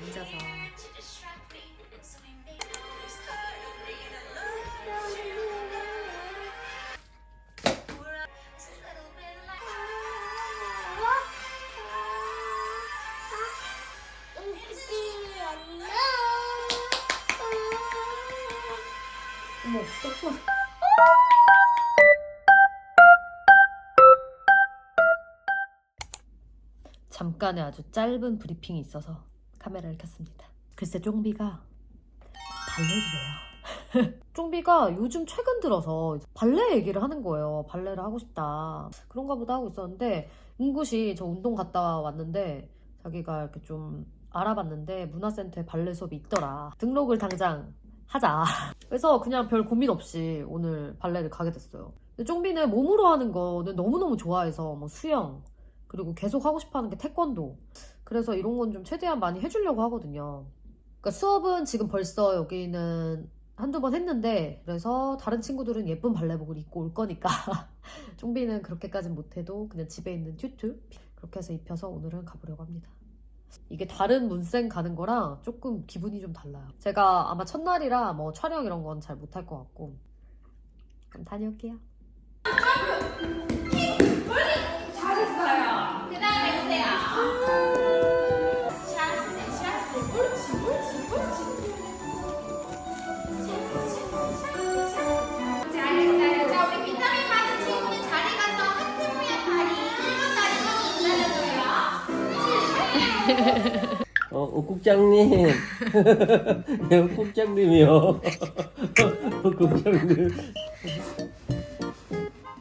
앉아서. 어머 잠깐의 아주 짧은 브리핑이 있어서 카메라를 켰습니다. 글쎄 쫑비가 발레를 해요. 쫑비가 요즘 최근 들어서 발레 얘기를 하는 거예요. 발레를 하고 싶다. 그런가 보다 하고 있었는데 은굿이 저 운동 갔다 왔는데 자기가 이렇게 좀 알아봤는데 문화센터에 발레 수업이 있더라. 등록을 당장 하자. 그래서 그냥 별 고민 없이 오늘 발레를 가게 됐어요. 근데 쫑비는 몸으로 하는 거는 너무너무 좋아해서 뭐 수영 그리고 계속 하고 싶어 하는 게 태권도. 그래서 이런 건 좀 최대한 많이 해주려고 하거든요. 그러니까 수업은 지금 벌써 여기는 한두 번 했는데 그래서 다른 친구들은 예쁜 발레복을 입고 올 거니까 쫑비는 그렇게까진 못해도 그냥 집에 있는 튜트 그렇게 해서 입혀서 오늘은 가보려고 합니다. 이게 다른 문생 가는 거랑 조금 기분이 좀 달라요. 제가 아마 첫날이라 뭐 촬영 이런 건 잘 못할 것 같고 그럼 다녀올게요. 어, 어, 국장님. 네, 국장님이요. 어, 국장님.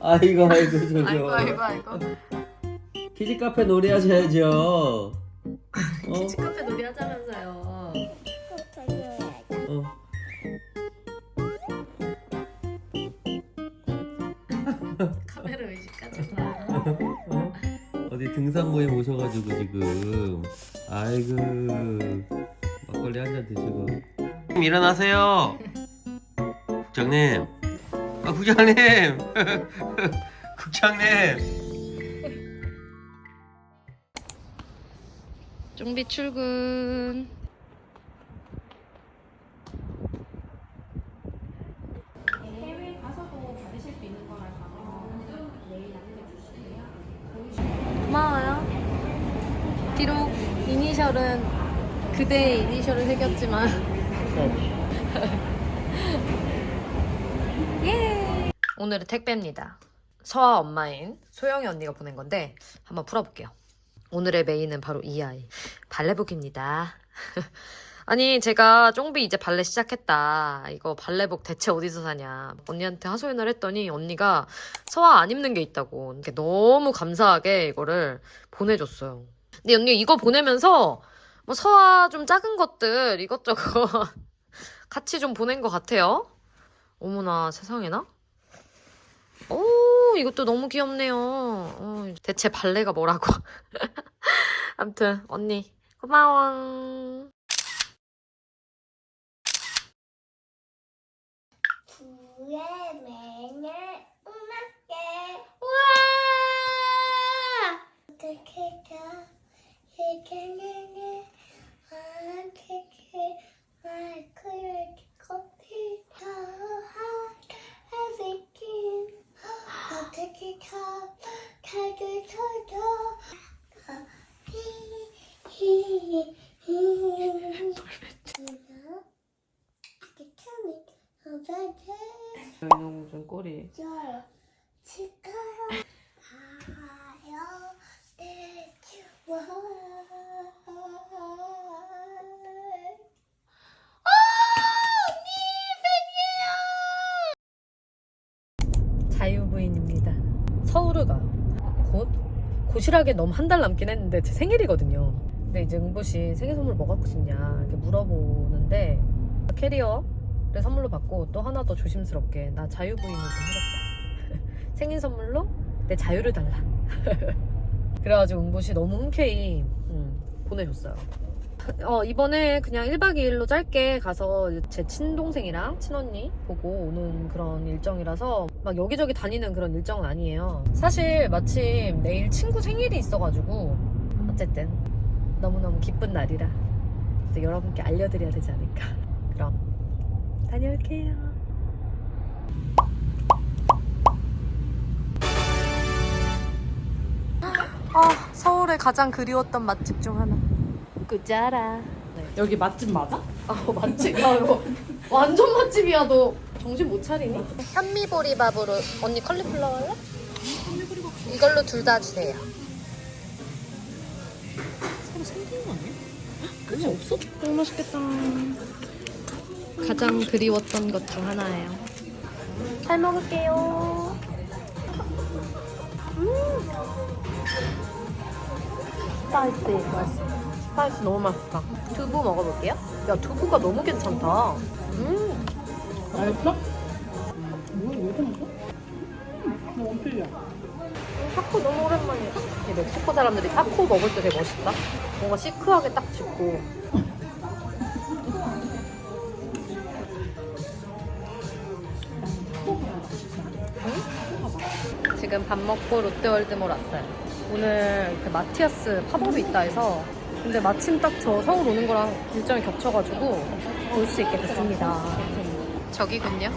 아이고, 아이고, 저죠. 아이고 아이고 아이고 키즈 카페 놀이 하셔야죠. 어, 치카페 놀이 하자면서요. 등산 모임 오셔가지고 지금. 아이고. 막걸리 한 잔 드시고. 일어나세요. 국장님. 아, 국장님. 국장님. 쫑비 출근. 해외 가서도 받으실 수 있는 거라서 내일 남겨주시고요. 고마워요. 비록 이니셜은 그대의 이니셜을 새겼지만. 예. 오늘의 택배입니다. 서아 엄마인 소영이 언니가 보낸 건데 한번 풀어볼게요. 오늘의 메인은 바로 이 아이 발레복입니다. 아니 제가 쫑비 이제 발레 시작했다. 이거 발레복 대체 어디서 사냐. 언니한테 하소연을 했더니 언니가 서아 안 입는 게 있다고. 이렇게 너무 감사하게 이거를 보내줬어요. 근데 언니 이거 보내면서 뭐 서아 좀 작은 것들 이것저것 같이 좀 보낸 것 같아요. 어머나 세상에나. 오 이것도 너무 귀엽네요. 어, 대체 발레가 뭐라고. 아무튼 언니 고마워. 구에 맨을 음악게 우와. 어떻게 다 이제는 어떻게 마이크를 커피 더하 everything 어떻게 다 다들 터져 너무 꼬리. 좋아요. 치카요. 하요. 네. 와. 자유부인입니다. 서울을 가요. 곧? 곧이라게 너무 한 달 남긴 했는데 제 생일이거든요. 근데 이제 응보씨 생일 선물 뭐 갖고 싶냐 이렇게 물어보는데 캐리어를 선물로 받고 또 하나 더 조심스럽게 나 자유부인을 좀 하겠다. 생일 선물로 내 자유를 달라. 그래가지고 응보씨 너무 흔쾌히 음, 보내줬어요. 어, 이번에 그냥 1박 2일로 짧게 가서 제 친동생이랑 친언니 보고 오는 그런 일정이라서 막 여기저기 다니는 그런 일정은 아니에요. 사실 마침 내일 친구 생일이 있어가지고 어쨌든 너무너무 기쁜 날이라 그래서 여러분께 알려드려야 되지 않을까. 그럼 다녀올게요. 아, 서울에 가장 그리웠던 맛집 중 하나. 꾸자라. 여기 맛집 맞아? 아, 맛집. 야, 이거 완전 맛집이야, 너. 정신 못 차리니? 현미보리밥으로 언니 컬리플라워 할래? 이걸로 둘 다 주세요. 새로 생긴 거 아니야? 그게 없어? 너무 맛있겠다. 가장 그리웠던 것 중 하나예요. 잘 먹을게요. 음. 스파이시 맛있어. 스파이시 너무 맛있다. 두부 먹어볼게요. 야 두부가 너무 괜찮다. 음. 맛있어? 뭐야 왜 이렇게 맛있어? 너무 틀려 타코 너무 오랜만이야. 이 멕시코 사람들이 타코 먹을 때 되게 멋있다. 뭔가 시크하게 딱. 응? 지금 밥 먹고 롯데월드몰 왔어요. 오늘 그 마티아스 팝업이 있다 해서 근데 마침 딱 저 서울 오는 거랑 일정이 겹쳐가지고 볼수 있게 됐습니다. 저기군요.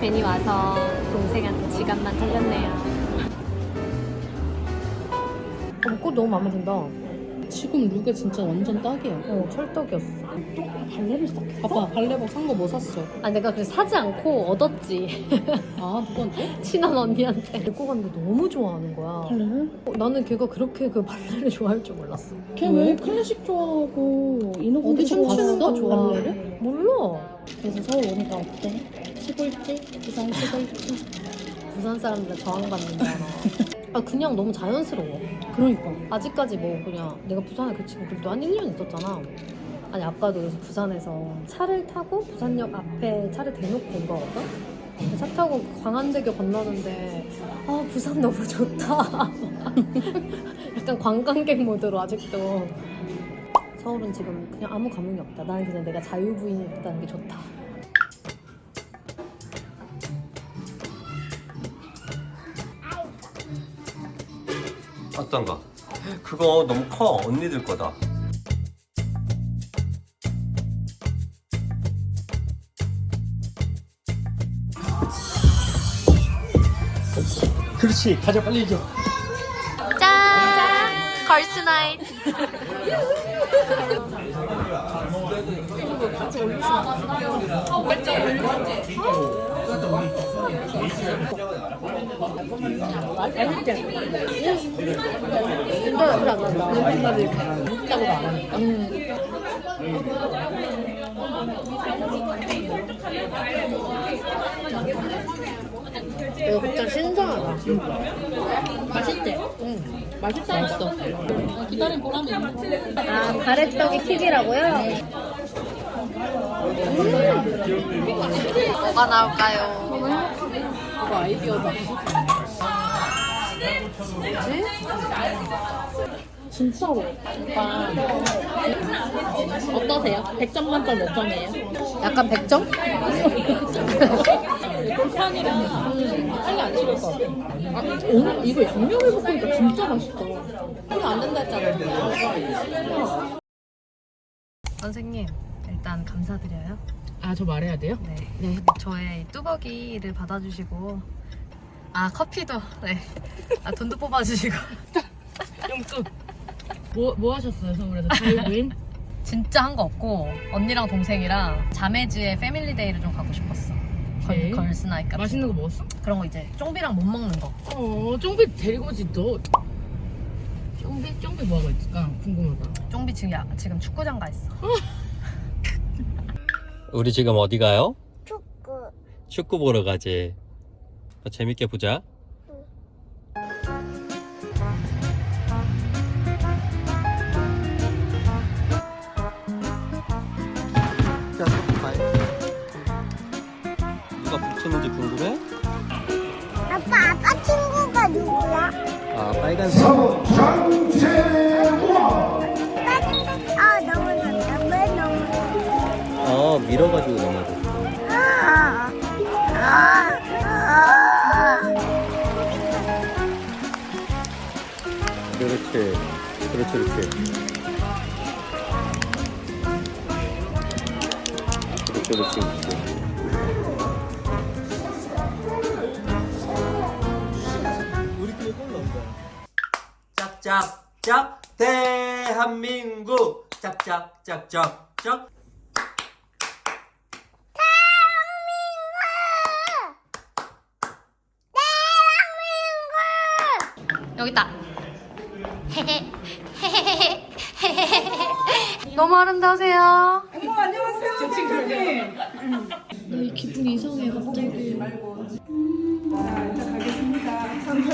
괜히 와서 동생한테 지갑만 털렸네요. 옷 너무 마음에 든다. 지금 룩에 진짜 완전 딱이야 어, 찰떡이었어. 발레를 싹 봐봐 발레복 산 거 뭐 샀어? 아, 내가 그 사지 않고 얻었지. 아 누구한테? 친한 언니한테. 데리고 갔는데 너무 좋아하는 거야. 발레를? 어, 나는 걔가 그렇게 그 발레를 좋아할 줄 몰랐어. 걔 왜 클래식 좋아하고 인어공주 어디 춤추는 거? 좋아. 발레를? 몰라. 그래서 서울 오니까 어때? 시골집? 부산 시골집? 부산 사람들 저항받는잖아. 아, 그냥 너무 자연스러워. 그러니까 아직까지 뭐 그냥 내가 부산에 그 친구들도 한 1년 있었잖아. 아니 아까도 그래서 부산에서 차를 타고 부산역 앞에 차를 대놓고 온 거거든? 근데 차 타고 광안대교 건너는데 아 부산 너무 좋다. 약간 관광객 모드로 아직도 서울은 지금 그냥 아무 감흥이 없다. 나는 그냥 내가 자유부인이 있다는 게 좋다. 거? 그거 너무 커. 언니들 거다. 그렇지. 가자 빨리 이겨. 짠! 걸스 나잇. 진짜 냄새 안 난다. 냄새까지 묵작으로 안 하니까. 이거 진짜 신선하다. 맛있대? 응. 맛있다 맛있어 기다린 보람이 아, 가래떡이 킥이라고요? 뭐가 나올까요? 그거 아이디어다 뭐지? 진짜로 약간 어떠세요? 100점 만점 몇 점이에요? 약간 100점? 돌판이랑 빨리 안 식을 것같 아 아, 오늘 이거 양념을 볶으니까 진짜 맛있다 이거 안 된다 했잖아요 선생님, 일단 감사드려요. 아 저 말해야 돼요? 네. 네 저의 뚜벅이를 받아주시고, 아, 커피도, 네. 아, 돈도 뽑아주시고. 용돈 뭐, 뭐 하셨어요 서울에서 자유부인? 진짜 한 거 없고, 언니랑 동생이랑 자매즈의 패밀리데이를 좀 가고 싶었어. 오케이. 걸, 걸스나잇 같은 맛있는 거 먹었어? 그런 거 이제 쫑비랑 못 먹는 거. 어 쫑비 데리고 오지 너 쫑비? 쫑비 뭐 하고 있을까? 궁금하다 쫑비 지금, 야, 지금 축구장 가 있어. 우리 지금 어디 가요? 축구. 축구 보러 가지. 재밌게 보자. 자, 아. 빨간색. 아. 왜? 어, 밀어가지고. 아, 아, 아. 그렇지. 그렇지, 그렇지. 그렇지, 그렇지, 그렇지. 짝짝짝 대한민국. 짝짝짝짝짝 여기 있다. 너무 아름다우세요. 이 기분이 이상해 갑자기. 힘든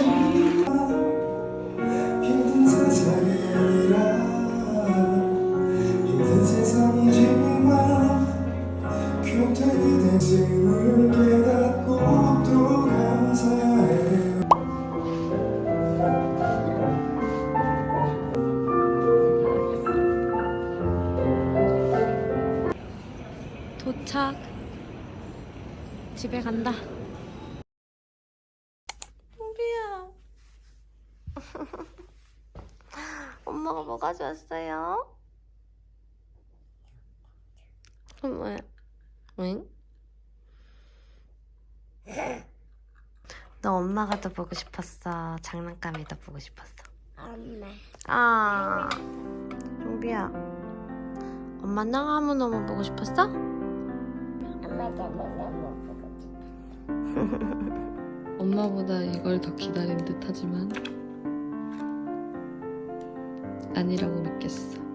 도착. 집에 간다. 우비야. 엄마가 뭐 가져왔어요? 엄마야. 응? 너 엄마가 더 보고 싶었어. 장난감이 더 보고 싶었어. 엄마. 아, 종비야. 엄마 너무 너무 보고 싶었어? 엄마보다 이걸 더 기다린 듯 하지만 아니라고 믿겠어.